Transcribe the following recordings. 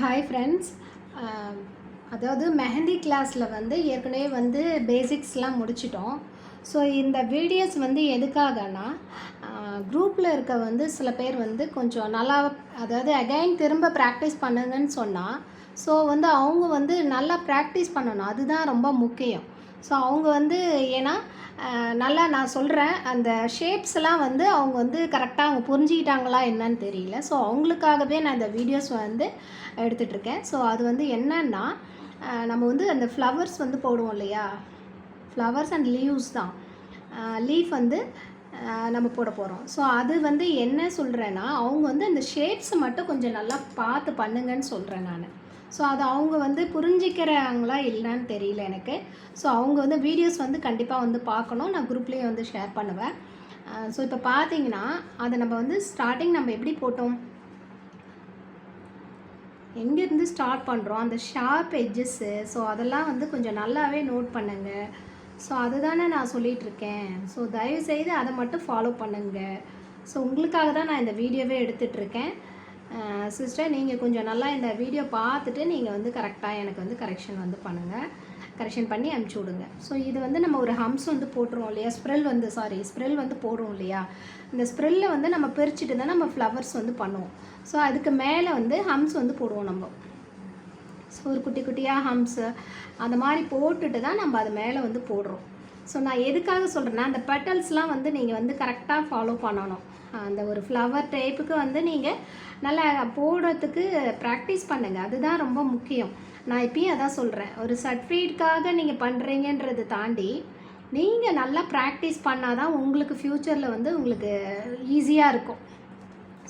Hi friends அதாவது மெஹந்தி கிளாஸில் வந்து ஏற்கனவே வந்து பேசிக்ஸ்லாம் முடிச்சிட்டோம். ஸோ இந்த வீடியோஸ் வந்து எதுக்காகனா குரூப்பில் இருக்க வந்து சில பேர் வந்து கொஞ்சம் நல்லா அதாவது அகைன் திரும்ப ப்ராக்டிஸ் பண்ணுங்கன்னு சொன்னால் ஸோ வந்து அவங்க வந்து நல்லா ப்ராக்டிஸ் பண்ணணும். அதுதான் ரொம்ப முக்கியம். ஸோ அவங்க வந்து ஏன்னா நல்லா நான் சொல்கிறேன் அந்த ஷேப்ஸ்லாம் வந்து அவங்க வந்து கரெக்டாக அவங்க புரிஞ்சுக்கிட்டாங்களா என்னன்னு தெரியல. ஸோ அவங்களுக்காகவே நான் இந்த வீடியோஸ் வந்து எடுத்துகிட்ருக்கேன் ஸோ அது வந்து என்னன்னா நம்ம வந்து அந்த ஃப்ளவர்ஸ் வந்து போடுவோம் இல்லையா? ஃப்ளவர்ஸ் அண்ட் லீவ்ஸ் தான். லீஃப் வந்து நம்ம போட போகிறோம் ஸோ அது வந்து என்ன சொல்கிறேன்னா அவங்க வந்து அந்த ஷேப்ஸை மட்டும் கொஞ்சம் நல்லா பார்த்து பண்ணுங்கன்னு சொல்கிறேன் நான். ஸோ அது அவங்க வந்து புரிஞ்சிக்கிறாங்களா இல்லைன்னு தெரியல எனக்கு. ஸோ அவங்க வந்து வீடியோஸ் வந்து கண்டிப்பாக வந்து பார்க்கணும். நான் குரூப்லேயே வந்து ஷேர் பண்ணுவேன். ஸோ இப்போ பார்த்தீங்கன்னா அதை நம்ம வந்து ஸ்டார்டிங் நம்ம எப்படி போட்டோம்? எங்கேருந்து ஸ்டார்ட் பண்ணுறோம் அந்த ஷார்ப் எட்ஜஸ்ஸு ஸோ அதெல்லாம் வந்து கொஞ்சம் நல்லாவே நோட் பண்ணுங்கள் ஸோ அதுதானே நான் சொல்லிகிட்ருக்கேன் ஸோ தயவுசெய்து அதை மட்டும் ஃபாலோ பண்ணுங்கள் ஸோ உங்களுக்காக தான் நான் இந்த வீடியோவே எடுத்துகிட்ருக்கேன் சிஸ்டர் நீங்கள் கொஞ்சம் நல்லா இந்த வீடியோ பார்த்துட்டு நீங்கள் வந்து கரெக்டாக எனக்கு வந்து கரெக்ஷன் வந்து பண்ணுங்கள் கரெக்ஷன் பண்ணி அனுப்பிச்சி விடுங்க. ஸோ இது வந்து நம்ம ஒரு ஹம்ஸ் வந்து போட்டுருவோம் இல்லையா? ஸ்ப்ரெல் வந்து சாரி ஸ்ப்ரெல் வந்து போடுவோம் இல்லையா? இந்த ஸ்ப்ரெல்ல வந்து நம்ம பிரிச்சுட்டு தான் நம்ம ஃப்ளவர்ஸ் வந்து பண்ணுவோம். ஸோ அதுக்கு மேலே வந்து ஹம்ஸ் வந்து போடுவோம் நம்ம. ஸோ ஒரு குட்டி குட்டியாக ஹம்ஸு அந்த மாதிரி போட்டுட்டு தான் நம்ம அது மேலே வந்து போடுறோம். ஸோ நான் எதுக்காக சொல்கிறேன்னா அந்த பெட்டல்ஸ்லாம் வந்து நீங்கள் வந்து கரெக்டாக ஃபாலோ பண்ணணும். அந்த ஒரு ஃப்ளவர் டைப்புக்கு வந்து நீங்கள் நல்லா போடுறதுக்கு ப்ராக்டிஸ் பண்ணுங்கள் அதுதான் ரொம்ப முக்கியம். நான் இப்பயும் அதான் சொல்கிறேன் ஒரு சர்டிஃபிகேட்காக நீங்கள் பண்ணுறீங்கன்றதை தாண்டி நீங்கள் நல்லா ப்ராக்டிஸ் பண்ணால் தான் உங்களுக்கு ஃப்யூச்சரில் வந்து உங்களுக்கு ஈஸியாக இருக்கும்.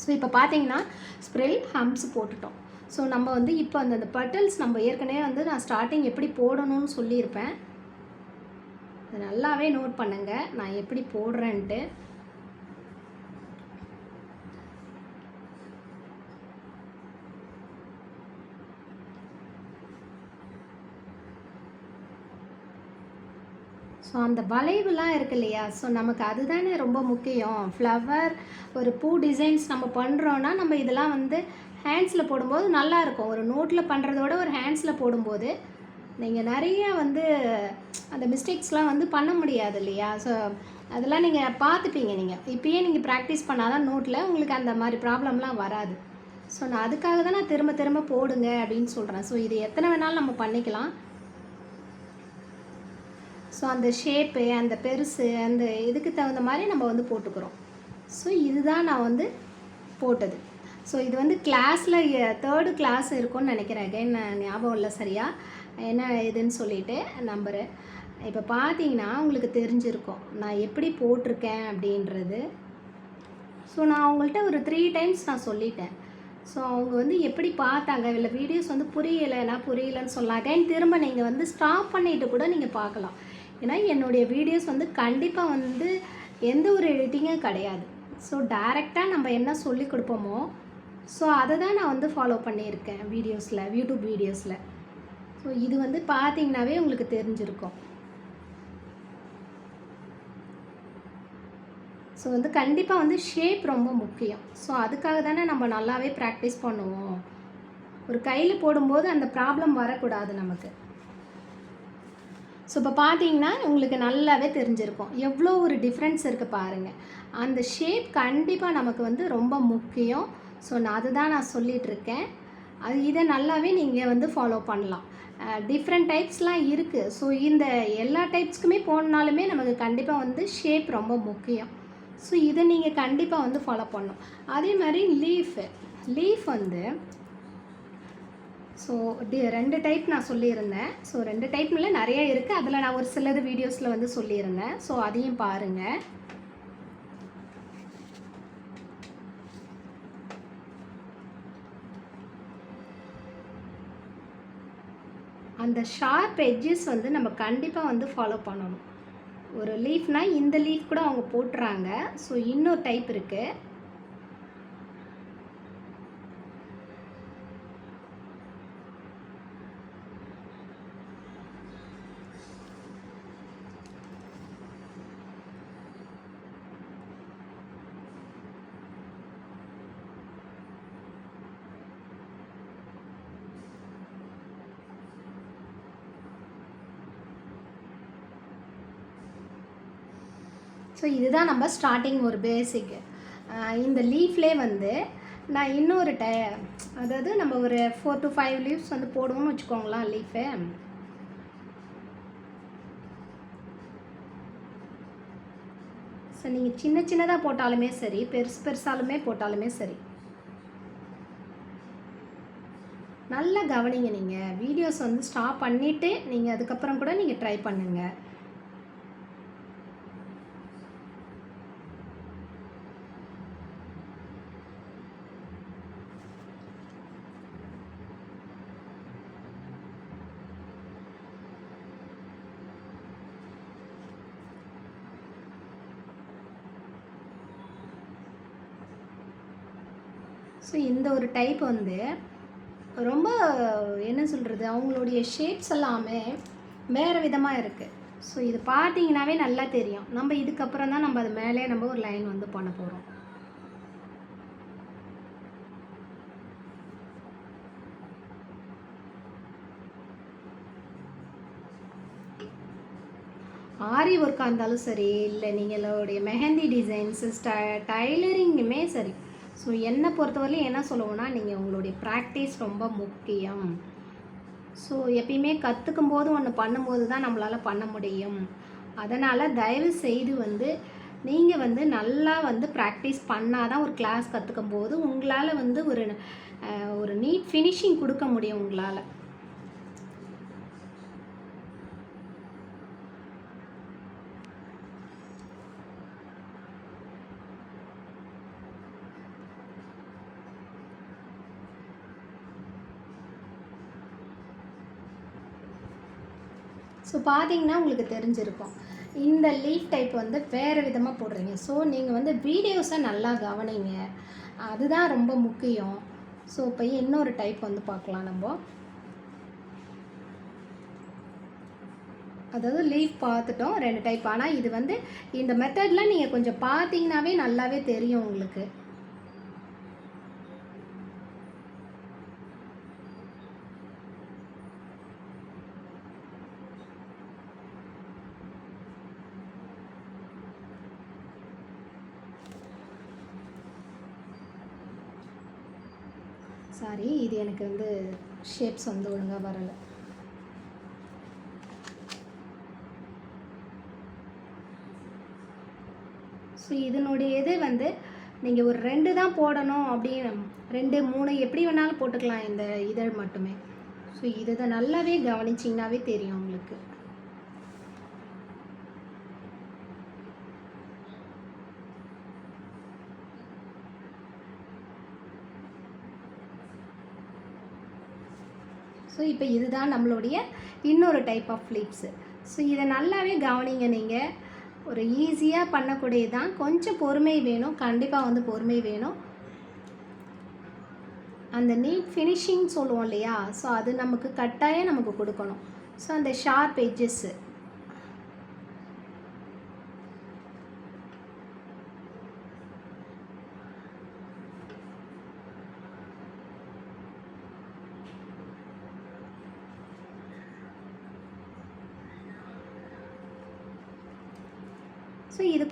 ஸோ இப்போ பார்த்தீங்கன்னா ஸ்ப்ரெல் ஹம்ஸ் போட்டுட்டோம். ஸோ நம்ம வந்து இப்போ அந்த அந்த பட்டல்ஸ் நம்ம ஏற்கனவே வந்து நான் ஸ்டார்டிங் எப்படி போடணும்னு சொல்லியிருப்பேன். அது நல்லாவே நோட் பண்ணுங்கள் நான் எப்படி போடுறேன்ட்டு. ஸோ அந்த வளைவுலாம் இருக்கு இல்லையா? ஸோ நமக்கு அதுதானே ரொம்ப முக்கியம். ஃப்ளவர் ஒரு பூ டிசைன்ஸ் நம்ம பண்ணுறோன்னா நம்ம இதெல்லாம் வந்து ஹேண்ட்ஸில் போடும்போது நல்லாயிருக்கும் ஒரு நோட்டில் பண்ணுறதோட ஒரு ஹேண்ட்ஸில் போடும்போது நீங்கள் நிறைய வந்து அந்த மிஸ்டேக்ஸ்லாம் வந்து பண்ண முடியாது இல்லையா? ஸோ அதெல்லாம் நீங்கள் பார்த்துப்பீங்க நீங்கள் இப்போயே நீங்கள் ப்ராக்டிஸ் பண்ணாதான் நோட்டில் உங்களுக்கு அந்த மாதிரி ப்ராப்ளம்லாம் வராது. ஸோ நான் அதுக்காக தான் நான் திரும்ப திரும்ப போடுங்க அப்படின்னு சொல்கிறேன் ஸோ இது எத்தனை வேணாலும் நம்ம பண்ணிக்கலாம். ஸோ அந்த ஷேப்பு அந்த பெருசு அந்த இதுக்கு தகுந்த மாதிரி நம்ம வந்து போட்டுக்கிறோம். ஸோ இதுதான் நான் வந்து போட்டது. ஸோ இது வந்து கிளாஸில் தேர்டு கிளாஸ் இருக்கும்னு நினைக்கிறேன். அகைன் ஞாபகம் இல்லை சரியாக என்ன இதுன்னு சொல்லிட்டு நம்பரு இப்போ பார்த்தீங்கன்னா உங்களுக்கு தெரிஞ்சிருக்கும். நான் எப்படி போட்டிருக்கேன் அப்படின்றது. ஸோ நான் அவங்கள்ட்ட ஒரு த்ரீ டைம்ஸ் நான் சொல்லிட்டேன். ஸோ அவங்க வந்து எப்படி பார்த்தாங்க? இல்லை வீடியோஸ் வந்து புரியலைன்னா புரியலன்னு சொல்லலாம் அகைன் திரும்ப நீங்கள் வந்து ஸ்டாப் பண்ணிட்டு கூட நீங்கள் பார்க்கலாம். ஏன்னா என்னுடைய வீடியோஸ் வந்து கண்டிப்பாக வந்து எந்த ஒரு எடிட்டிங்கும் கிடையாது. ஸோ டைரெக்டாக நம்ம என்ன சொல்லி கொடுப்போமோ ஸோ அதை தான் நான் வந்து ஃபாலோ பண்ணியிருக்கேன் வீடியோஸில் யூடியூப் வீடியோஸில். ஸோ இது வந்து பார்த்தீங்கன்னாவே உங்களுக்கு தெரிஞ்சிருக்கும். ஸோ வந்து கண்டிப்பாக வந்து ஷேப் ரொம்ப முக்கியம். ஸோ அதுக்காக தானே நம்ம நல்லாவே ப்ராக்டிஸ் பண்ணுவோம். ஒரு கையில் போடும்போது அந்த ப்ராப்ளம் வரக்கூடாது நமக்கு. ஸோ இப்போ பார்த்தீங்கன்னா உங்களுக்கு நல்லாவே தெரிஞ்சிருக்கும். எவ்வளோ ஒரு டிஃப்ரென்ஸ் இருக்குது பாருங்கள் அந்த ஷேப் கண்டிப்பாக நமக்கு வந்து ரொம்ப முக்கியம். ஸோ நான் அதுதான் நான் சொல்லிகிட்ருக்கேன் அது இதை நல்லாவே நீங்கள் வந்து ஃபாலோ பண்ணலாம். டிஃப்ரெண்ட் டைப்ஸ்லாம் இருக்குது ஸோ இந்த எல்லா டைப்ஸ்க்குமே போனாலுமே நமக்கு கண்டிப்பாக வந்து ஷேப் ரொம்ப முக்கியம். ஸோ இதை நீங்கள் கண்டிப்பாக வந்து ஃபாலோ பண்ணணும். அதே மாதிரி லீஃப் லீஃப் வந்து ஸோ ரெண்டு டைப் நான் சொல்லியிருந்தேன். ஸோ ரெண்டு டைப்ல நிறைய இருக்குது அதில் நான் ஒரு சிலது வீடியோஸில் வந்து சொல்லியிருந்தேன். ஸோ அதையும் பாருங்கள் அந்த ஷார்ப் எட்ஜஸ் வந்து நம்ம கண்டிப்பாக வந்து ஃபாலோ பண்ணணும். ஒரு லீஃப்னால் இந்த லீஃப் கூட அவங்க போட்டுறாங்க. ஸோ இன்னொரு டைப் இருக்குது ஸோ இதுதான் நம்ம ஸ்டார்டிங் ஒரு பேசிக்கு இந்த லீஃப்லே வந்து நான் இன்னொரு டை அதாவது நம்ம ஒரு ஃபோர் டு ஃபைவ் லீவ்ஸ் வந்து போடுவோம்னு வச்சுக்கோங்களேன் லீஃபு ஸோ நீங்கள் சின்ன சின்னதாக போட்டாலுமே சரி பெருசு பெருசாலுமே போட்டாலுமே சரி. நல்லா கவனிங்க நீங்கள் வீடியோஸ் வந்து ஸ்டாப் பண்ணிவிட்டு நீங்கள் அதுக்கப்புறம் கூட நீங்கள் ட்ரை பண்ணுங்கள் ஸோ இந்த ஒரு டைப் வந்து ரொம்ப என்ன சொல்கிறது அவங்களுடைய ஷேப்ஸ் எல்லாமே வேறு விதமாக இருக்குது ஸோ இது பார்த்தீங்கன்னாவே நல்லா தெரியும். நம்ம இதுக்கப்புறம் தான் நம்ம அது மேலே நம்ம ஒரு லைன் வந்து பண்ண போகிறோம் ஆரி ஒர்க்காக இருந்தாலும் சரி இல்லை நீங்களுடைய மெஹந்தி டிசைன்ஸு ஸ்ட டைலரிங்குமே சரி. ஸோ என்னை பொறுத்தவரையிலும் என்ன சொல்லுவோன்னா நீங்கள் உங்களுடைய ப்ராக்டிஸ் ரொம்ப முக்கியம். ஸோ எப்பயுமே கற்றுக்கும் போது ஒன்று பண்ணும்போது தான் நம்மளால் பண்ண முடியும். அதனால் தயவு செய்து வந்து நீங்கள் வந்து நல்லா வந்து ப்ராக்டிஸ் பண்ணால் தான் ஒரு கிளாஸ் கற்றுக்கும் போது உங்களால் வந்து ஒரு ஒரு நீட் ஃபினிஷிங் கொடுக்க முடியும் உங்களால். ஸோ பார்த்தீங்கன்னா உங்களுக்கு தெரிஞ்சிருக்கும். இந்த லீஃப் டைப் வந்து வேறு விதமாக போடுறீங்க. ஸோ நீங்கள் வந்து வீடியோஸை நல்லா கவனிங்க. அதுதான் ரொம்ப முக்கியம். ஸோ இப்போ இன்னொரு டைப் வந்து பார்க்கலாம் நம்ம. அதாவது லீஃப் பார்த்துட்டோம் ரெண்டு டைப் ஆனால் இது வந்து இந்த மெத்தடில் நீங்கள் கொஞ்சம் பார்த்தீங்கன்னாவே நல்லாவே தெரியும் உங்களுக்கு சாரி இது எனக்கு வந்து ஷேப்ஸ் வந்து ஒழுங்காக வரலை. ஸோ இதனுடைய இது வந்து நீங்கள் ஒரு ரெண்டு தான் போடணும் அப்படின்னு ரெண்டு மூணு எப்படி வேணாலும் போட்டுக்கலாம் இந்த இதழ் மட்டுமே. ஸோ இதை நல்லாவே கவனிச்சிங்கனாவே தெரியும் உங்களுக்கு. ஸோ இப்போ இதுதான் நம்மளுடைய இன்னொரு டைப் ஆஃப் ஃப்ளிப்ஸு ஸோ இதை நல்லாவே கவனிங்க நீங்கள் ஒரு ஈஸியாக பண்ணக்கூடியது தான் கொஞ்சம் பொறுமை வேணும். கண்டிப்பாக வந்து பொறுமை வேணும். அந்த நீட் ஃபினிஷிங் சொல்லுவோம் இல்லையா? ஸோ அது நமக்கு கட்டாயம் நமக்கு கொடுக்கணும். ஸோ அந்த ஷார்ப் எட்ஜஸ்ஸு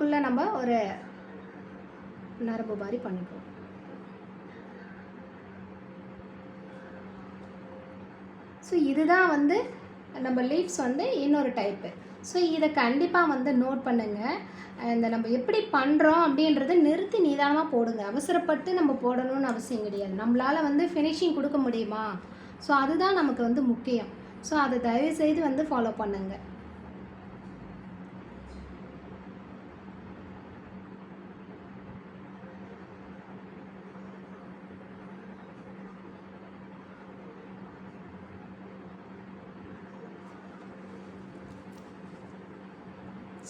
ஸோ நம்ம ஒரு நரம்பு மாதிரி பண்ணிக்குவோம் ஸோ இதுதான் வந்து நம்ம லீவ்ஸ் வந்து இன்னொரு டைப்பு ஸோ இதை கண்டிப்பாக வந்து நோட் பண்ணுங்கள் இந்த நம்ம எப்படி பண்ணுறோம் அப்படின்றத நிறுத்தி நிதானமாக போடுங்க. அவசரப்பட்டு நம்ம போடணும்னு அவசியம் கிடையாது. நம்மளால் வந்து ஃபினிஷிங் கொடுக்க முடியுமா? ஸோ அதுதான் நமக்கு வந்து முக்கியம். ஸோ அதை தயவு செய்து வந்து ஃபாலோ பண்ணுங்கள்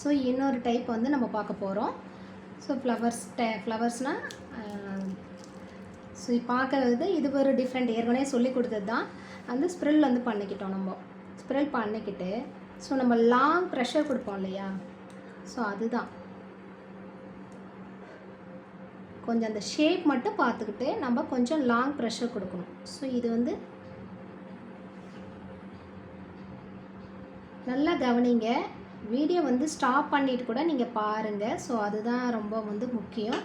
ஸோ இன்னொரு டைப் வந்து நம்ம பார்க்க போகிறோம் ஸோ ஃப்ளவர்ஸ் டை ஃப்ளவர்ஸ்னால் ஸோ பார்க்கறது இது ஒரு டிஃப்ரெண்ட் ஏற்கனவே சொல்லி கொடுத்தது தான் அந்த ஸ்ப்ரில் வந்து பண்ணிக்கிட்டோம் நம்ம. ஸ்ப்ரில் பண்ணிக்கிட்டு ஸோ நம்ம லாங் ப்ரெஷர் கொடுப்போம் இல்லையா? ஸோ அதுதான். கொஞ்சம் அந்த ஷேப் மட்டும் பார்த்துக்கிட்டு நம்ம கொஞ்சம் லாங் ப்ரெஷர் கொடுக்கணும். ஸோ இது வந்து நல்லா கவனிங்க. வீடியோ வந்து ஸ்டாப் பண்ணிட்டு கூட நீங்கள் பாருங்கள் ஸோ அதுதான் ரொம்ப வந்து முக்கியம்.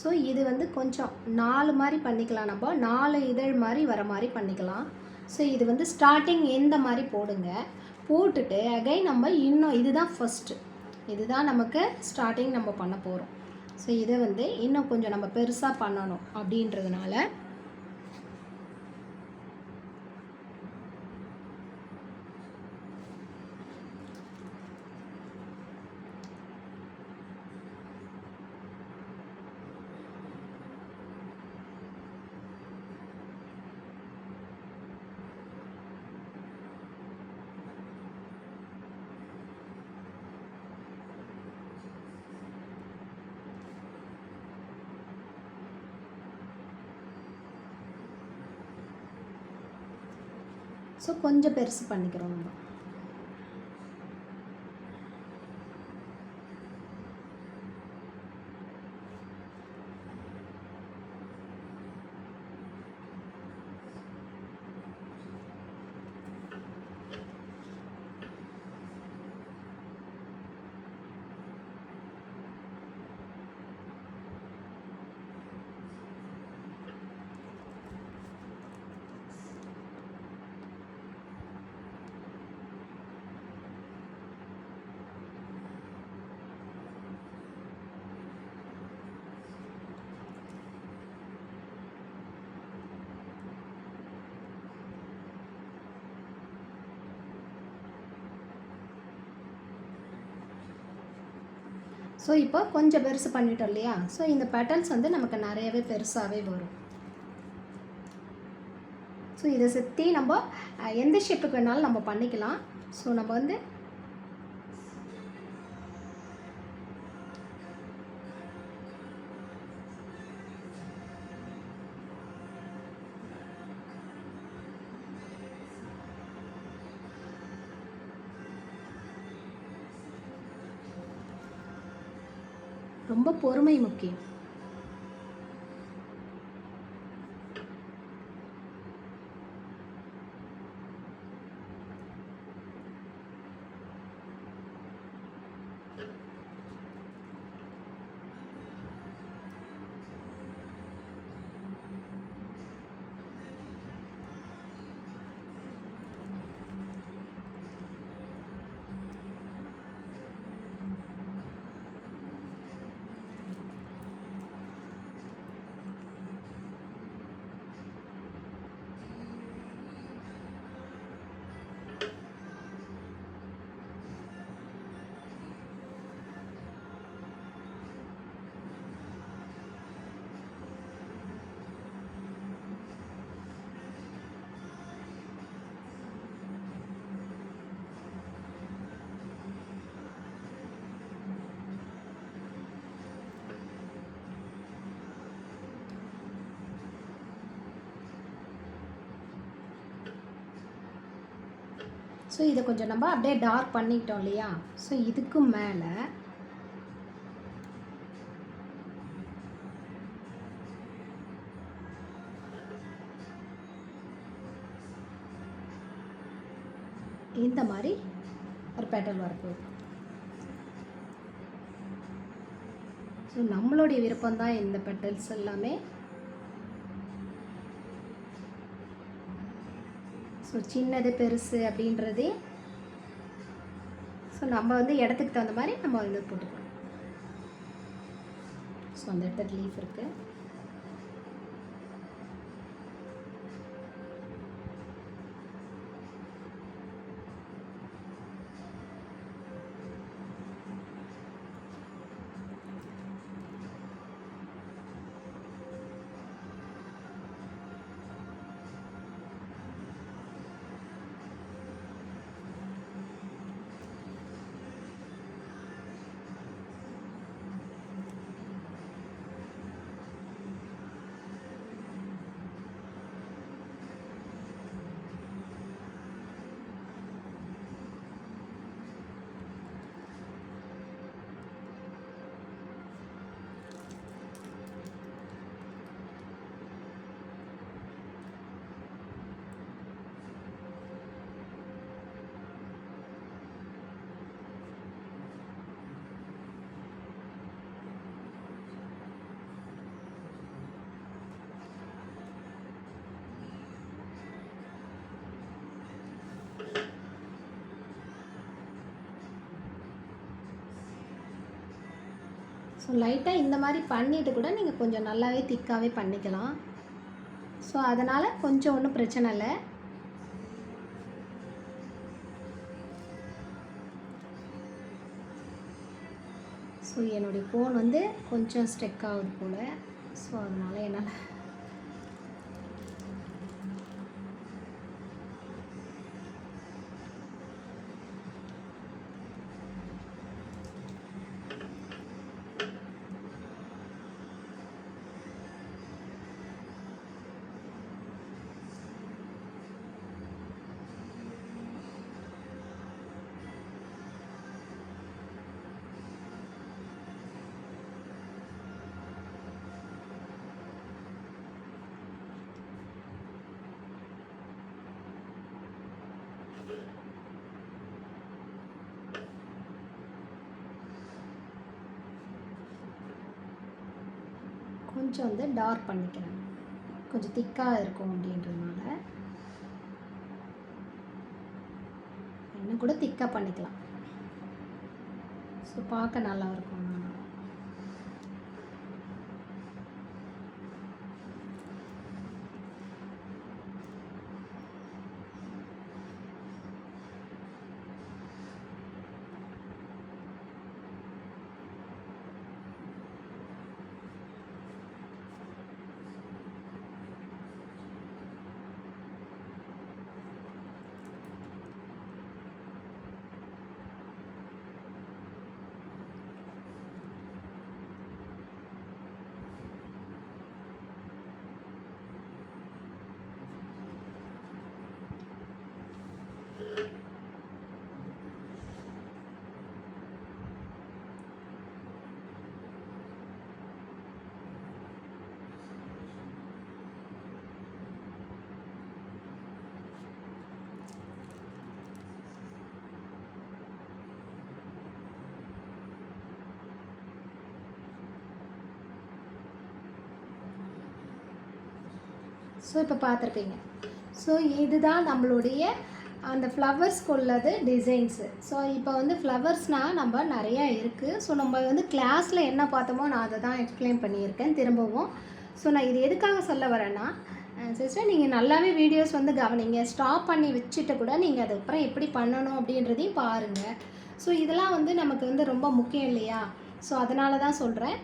ஸோ இது வந்து கொஞ்சம் நாலு மாதிரி பண்ணிக்கலாம் நம்ம. நாலு இதழ் மாதிரி வர மாதிரி பண்ணிக்கலாம். ஸோ இது வந்து ஸ்டார்டிங் எந்த மாதிரி போடுங்க. போட்டுட்டு அகைன் நம்ம இன்னும் இதுதான் ஃபஸ்ட்டு இதுதான் நமக்கு ஸ்டார்டிங் நம்ம பண்ண போகிறோம் ஸோ இதை வந்து இன்னும் கொஞ்சம் நம்ம பெருசாக பண்ணணும் அப்படின்றதுனால ஸோ கொஞ்சம் பெருசு பண்ணிக்கிறோம் நம்ம. ஸோ இப்போ கொஞ்சம் பெருசு பண்ணிட்டோம் இல்லையா? ஸோ இந்த பெட்டல்ஸ் வந்து நமக்கு நிறையவே பெருசாகவே வரும். ஸோ இதை சுற்றி நம்ம எந்த ஷேப்புக்கு வேணாலும் நம்ம பண்ணிக்கலாம். ஸோ நம்ம வந்து ரொம்ப பொறுமை முக்கியம். ஸோ இதை கொஞ்சம் நம்ம அப்படியே டார்க் பண்ணிக்கிட்டோம் இல்லையா? ஸோ இதுக்கு மேலே இந்த மாதிரி ஒரு பேட்டர்ன் வரப்போகுது ஸோ நம்மளுடைய விருப்பம் தான் இந்த பெட்டல்ஸ் எல்லாமே ஸோ சின்னது பெருசு அப்படின்றது ஸோ நம்ம வந்து இடத்துக்கு தகுந்த மாதிரி நம்ம வந்து போட்டுக்கணும் ஸோ அந்த இடத்துல லீஃப் இருக்குது ஸோ லைட்டாக இந்த மாதிரி பண்ணிவிட்டு கூட நீங்கள் கொஞ்சம் நல்லாவே திக்காகவே பண்ணிக்கலாம். ஸோ அதனால் கொஞ்சம் ஒன்றும் பிரச்சனை இல்லை. ஸோ என்னுடைய ஃபோன் வந்து கொஞ்சம் ஸ்ட்ரெக் ஆகுது போல். ஸோ அதனால் என்னால் கொஞ்சம் வந்து டார்க் பண்ணிக்கிறேன். கொஞ்சம் திக்காக இருக்கும் அப்படின்றதுனால. இன்னும் கூட திக்காக பண்ணிக்கலாம். ஸோ பார்க்க நல்லா இருக்கும் ஸோ இப்போ பார்த்துருப்பீங்க. ஸோ இதுதான் நம்மளுடைய அந்த ஃப்ளவர்ஸ்க்கு உள்ளது டிசைன்ஸு ஸோ இப்போ வந்து ஃப்ளவர்ஸ்னால் நம்ம நிறையா இருக்குது ஸோ நம்ம வந்து கிளாஸில் என்ன பார்த்தோமோ நான் அதை தான் எக்ஸ்பிளைன் பண்ணியிருக்கேன். திரும்பவும். ஸோ நான் இது எதுக்காக சொல்ல வரேன்னா சிஸ்டர் நீங்கள் நல்லாவே வீடியோஸ் வந்து கவனிங்க. ஸ்டாப் பண்ணி வச்சுட்டு கூட நீங்கள் அதுக்கப்புறம் எப்படி பண்ணணும் அப்படின்றதையும் பாருங்கள் ஸோ இதெல்லாம் வந்து நமக்கு வந்து ரொம்ப முக்கியம் இல்லையா? ஸோ அதனால தான் சொல்கிறேன்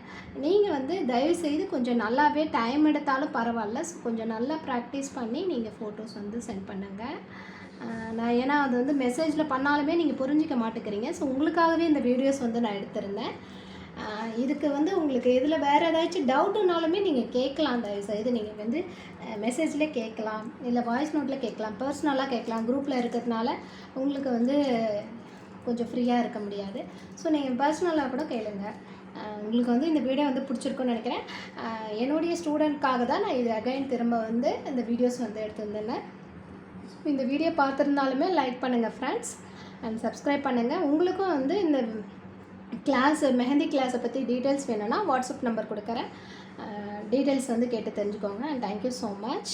நீங்கள் வந்து தயவுசெய்து கொஞ்சம் நல்லாவே டைம் எடுத்தாலும் பரவாயில்ல. ஸோ கொஞ்சம் நல்லா ப்ராக்டிஸ் பண்ணி நீங்கள் ஃபோட்டோஸ் வந்து சென்ட் பண்ணுங்கள் நான் ஏன்னா அது வந்து மெசேஜில் பண்ணாலுமே நீங்கள் புரிஞ்சிக்க மாட்டேங்கிறீங்க. ஸோ உங்களுக்காகவே இந்த வீடியோஸ் வந்து நான் எடுத்திருந்தேன். இதுக்கு வந்து உங்களுக்கு இதில் வேறு ஏதாச்சும் டவுட்டுனாலுமே நீங்கள் கேட்கலாம். தயவுசெய்து நீங்கள் வந்து மெசேஜில் கேட்கலாம். இல்லை வாய்ஸ் நோட்டில் கேட்கலாம். பர்சனலாக கேட்கலாம். குரூப்பில் இருக்கிறதுனால உங்களுக்கு வந்து கொஞ்சம் ஃப்ரீயாக இருக்க முடியாது. ஸோ நீங்கள் பர்சனலாக கூட கேளுங்க. உங்களுக்கு வந்து இந்த வீடியோ வந்து பிடிச்சிருக்குன்னு நினைக்கிறேன். என்னுடைய ஸ்டூடெண்ட்காக தான் நான் இது அகைன் திரும்ப வந்து இந்த வீடியோஸ் வந்து எடுத்துருந்தேன். ஸோ இந்த வீடியோ பார்த்துருந்தாலுமே லைக் பண்ணுங்கள் ஃப்ரெண்ட்ஸ் அண்ட் சப்ஸ்கிரைப் பண்ணுங்கள் உங்களுக்கும் வந்து இந்த கிளாஸ் மெஹந்தி கிளாஸை பற்றி டீட்டெயில்ஸ் வேணும்னா வாட்ஸ்அப் நம்பர் கொடுக்குறேன். டீட்டெயில்ஸ் வந்து கேட்டு தெரிஞ்சுக்கோங்க. And thank you so much